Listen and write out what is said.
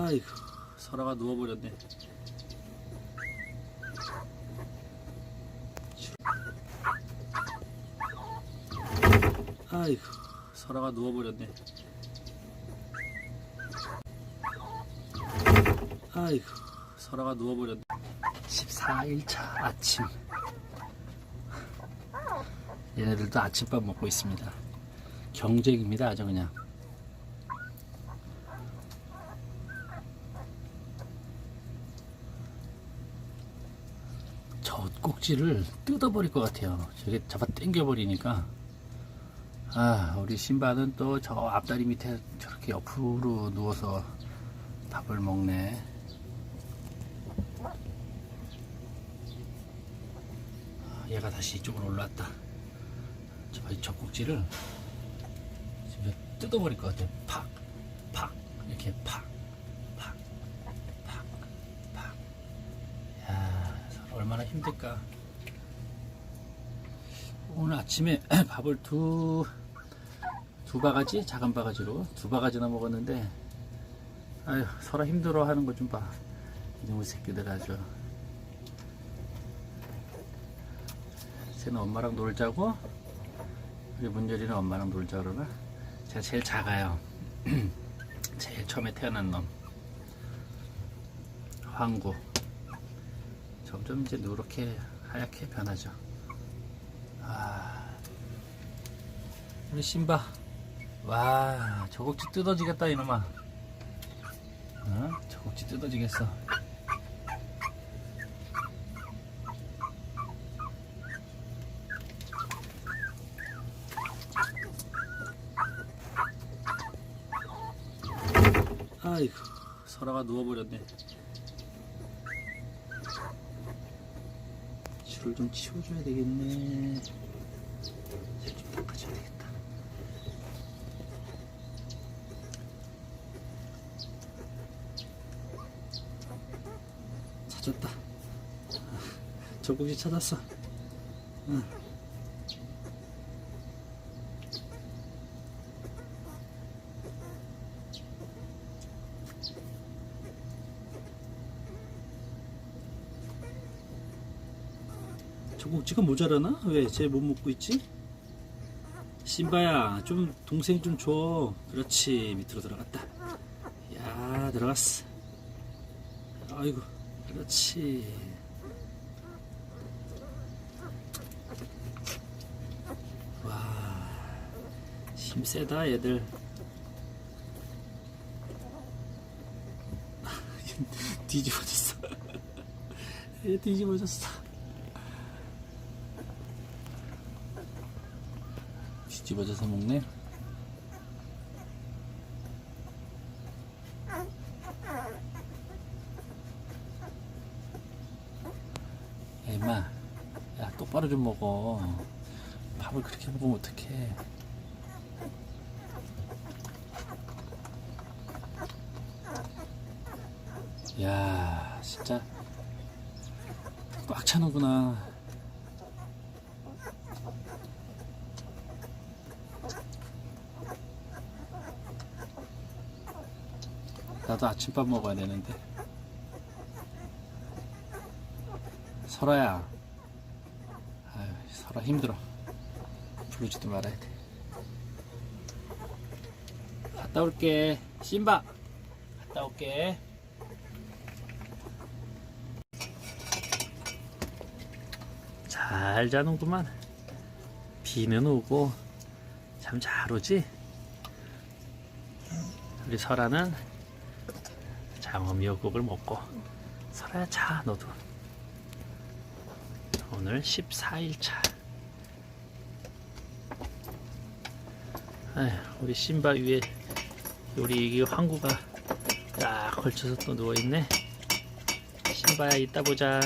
아이고 설아가 누워버렸네. 아이고 설아가 누워버렸네. 아이고 설아가 누워버렸네. 14일차 아침. 얘네들도 아침밥 먹고 있습니다. 경쟁입니다 아주 그냥 저 꼭지를 뜯어버릴 것 같아요. 저게 잡아 당겨버리니까. 아, 우리 신바는 또저 앞다리 밑에 저렇게 옆으로 누워서 밥을 먹네. 아, 얘가 다시 이쪽으로 올라왔다. 저, 저 꼭지를 뜯어버릴 것 같아요. 팍, 팍, 이렇게 팍, 팍, 팍, 팍. 야, 서로 얼마나 힘들까. 오늘 아침에 밥을 두, 두 바가지? 작은 바가지로 두 바가지나 먹었는데, 아유, 서로 힘들어 하는 거 좀 봐. 이놈의 새끼들 아주. 쟤는 엄마랑 놀자고, 우리 문열이는 엄마랑 놀자 그러나? 제가 제일 작아요. 제일 처음에 태어난 놈. 황구. 점점 이제 누렇게 하얗게 변하죠. 아, 우리 신바. 와, 저곡지 뜯어지겠다 이놈아. 어? 저곡지 뜯어지겠어. 아이고, 설아가 누워버렸네. 줄을 좀 치워줘야 되겠네. 좀 닦아줘야 되겠다. 찾았다. 저고기 찾았어. 응. 저곡지가 모자라나? 왜 쟤 못 먹고 있지? 신바야 좀 동생 좀 줘. 그렇지 밑으로 들어갔다. 야 들어갔어. 아이고 그렇지. 와 힘세다 얘들. 뒤집어졌어. 얘 뒤집어졌어. 뒤집어져서 먹네. 야, 임마. 야, 똑바로 좀 먹어. 밥을 그렇게 먹으면 어떡해. 야, 진짜. 꽉 차는구나. 나도 아침밥 먹어야 되는데. 설아야. 아유, 설아 힘들어. 부르지도 말아야 돼. 갔다 올게. 신바. 갔다 올게. 잘 자는구만. 비는 오고 잠 잘 오지? 우리 설아는 장어 미역국을 먹고 설아야 자 너도. 오늘 14일차. 우리 신바 위에 우리 이 항구가 딱 걸쳐서 또 누워있네. 신바야 이따 보자